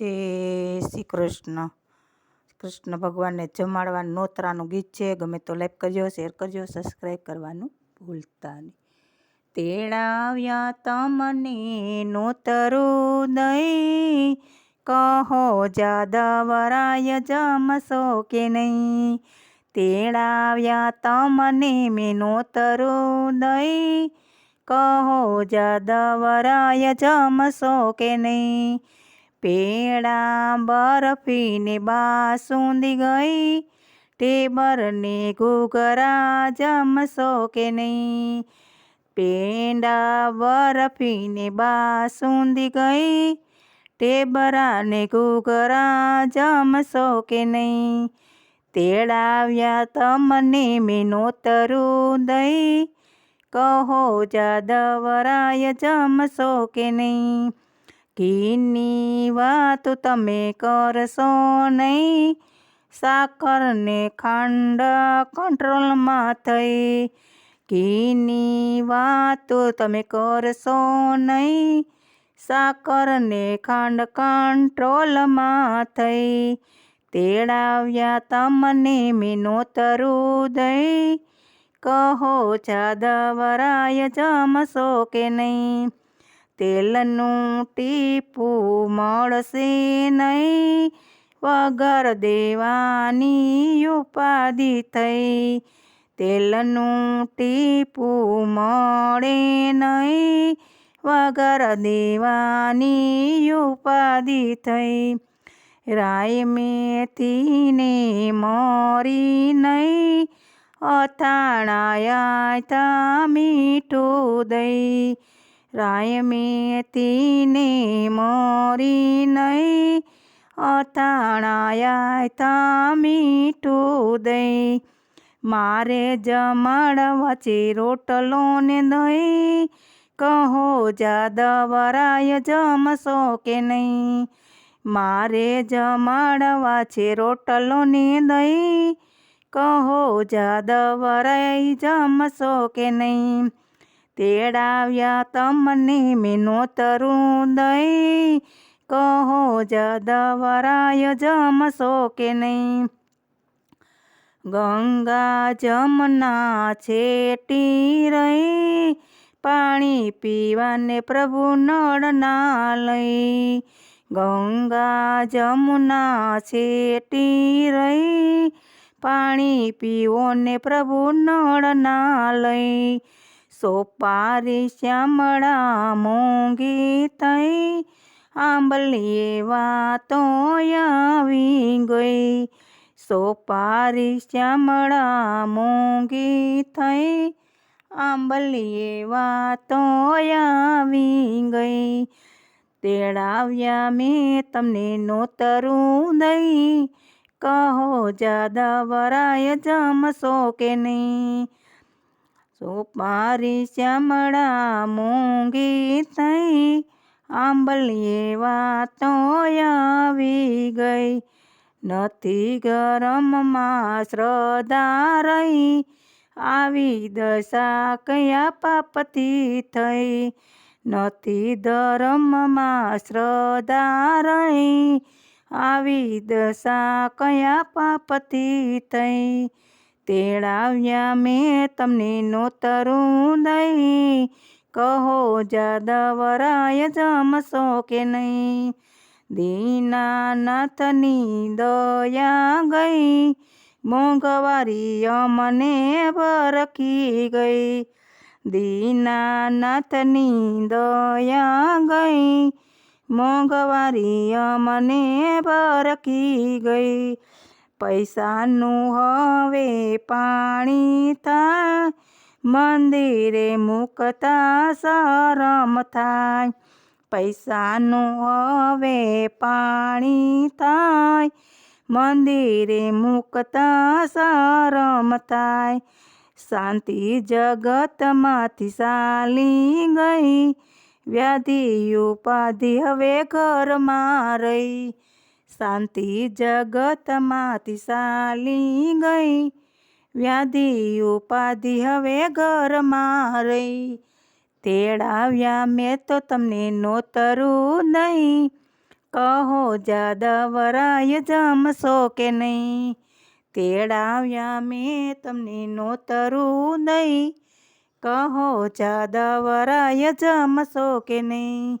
જય શ્રી કૃષ્ણ કૃષ્ણ ભગવાનને જમાડવાનું નોતરાનું ગીત છે. ગમે તો લાઈક કરજો શેર કરજો સબસ્ક્રાઈબ કરવાનું ભૂલતા નહીં. તેડાવ્યા તમને નોતરું દઈ કહો જાદવરાય જમશો કે નહીં? તેડાવ્યા તમને મેં નોતરું દઈ કહો જાદવરાય જમશો કે નહીં? પેડા બરફીને બાસુંદી ગઈ. ટેબરને ઘૂઘરા જમશો કે નહીં? પેંડા બરફીને બાસુંદી ગઈ. ટેબરાને ઘૂઘરા જમશો કે નહીં? તેડાવ્યા તમને મેં નોતરું દઈ. કહો જાદવરાય જમશો કે નહીં? ઘીની વાત તમે કરશો નહીં? સાકરને ખાંડ કંટ્રોલમાં થઈ. ઘીની વાત તમે કરશો નહીં? સાકરને ખાંડ કંટ્રોલમાં થઈ. તેડાવ્યા તમને મેં નોતરું દઈ કહો જાદવરાય જમશો કે નહીં? તેલનું ટીપું મળશે નહીં. વગર દેવાની ઉપાધિ થઈ. તેલનું ટીપું મળે નહીં. વગર દેવાની ઉપાધિ થઈ. રાય મેથીને મોરી નહીં. અથાણાયા મીઠું દઈ રાય મેથીને મોરી નહીં અતાણાયા તા મીઠું દઈ. મારે જમાડવા વચ્ચે રોટલો ને દઈ, કહો જાદવરાય જમશો કે નહીં મારે જમાડવા છે રોટલો ને દઈ, કહો જાદવરાય જમશો કે નહીં તેડાવ્યા તમને મેનો તરું દઈ. કહો જદવરાય જમશો કે નહીં? ગંગા જમના છેટી રહી. પાણી પીવાને પ્રભુ નળ ના લઈ. ગંગા જમુના છેટી રહી. પાણી પીવો ને પ્રભુ નળ ના લઈ. સોપારી શ્યામળા મોંઘી થઈ. આંબલીએ વાતો આવી ગઈ. સોપારી શ્યામળા મોંઘી થઈ. આંબલીએ વાતો આવી ગઈ. તેડાવ્યા મેં તમને નોતરું દઈ. કહો, જાદા વરાય જમશો કે નહીં? સોપારી શ્યામળા મોંઘી થઈ આંબલીએ વાતો આવી ગઈ. નથી ગરમમાં શ્રદ્ધા રહી, આવી દશા કયા પાપથી થઈ? નથી ધર્મમાં શ્રદ્ધા રહી, આવી દશા કયા પાપથી થઈ? તેડાવ્યા મેં તમને નોતરું દઈ. કહો, જાદવરાય જમશો કે નહીં? દીનાનાથની દયા ગઈ, મોંઘવારી અમને બરકી ગઈ. દીનાનાથની દયા ગઈ, મોંઘવારી અમને બરકી ગઈ. પૈસાનું હવે પાણી થાય. મંદિરે મૂકતા શરમ થાય. પૈસાનું હવે પાણી થાય. મંદિરે મૂકતા શરમ થાય. શાંતિ જગતમાંથી ચાલી ગઈ. વ્યાધિ ઉપાધિ હવે ઘરમાં રહી. શાંતિ જગતમાં ચાલી ગઈ. વ્યાધિ ઉપાધિ હવે ઘરમાં રહી. તેડાવ્યા મેં તો તમને નોતરું નહીં. કહો જાદવરાય જમશો કે નહીં? તેડાવ્યા મેં તમને નોતરું નહીં. કહો જાદવરાય જમશો કે નહીં?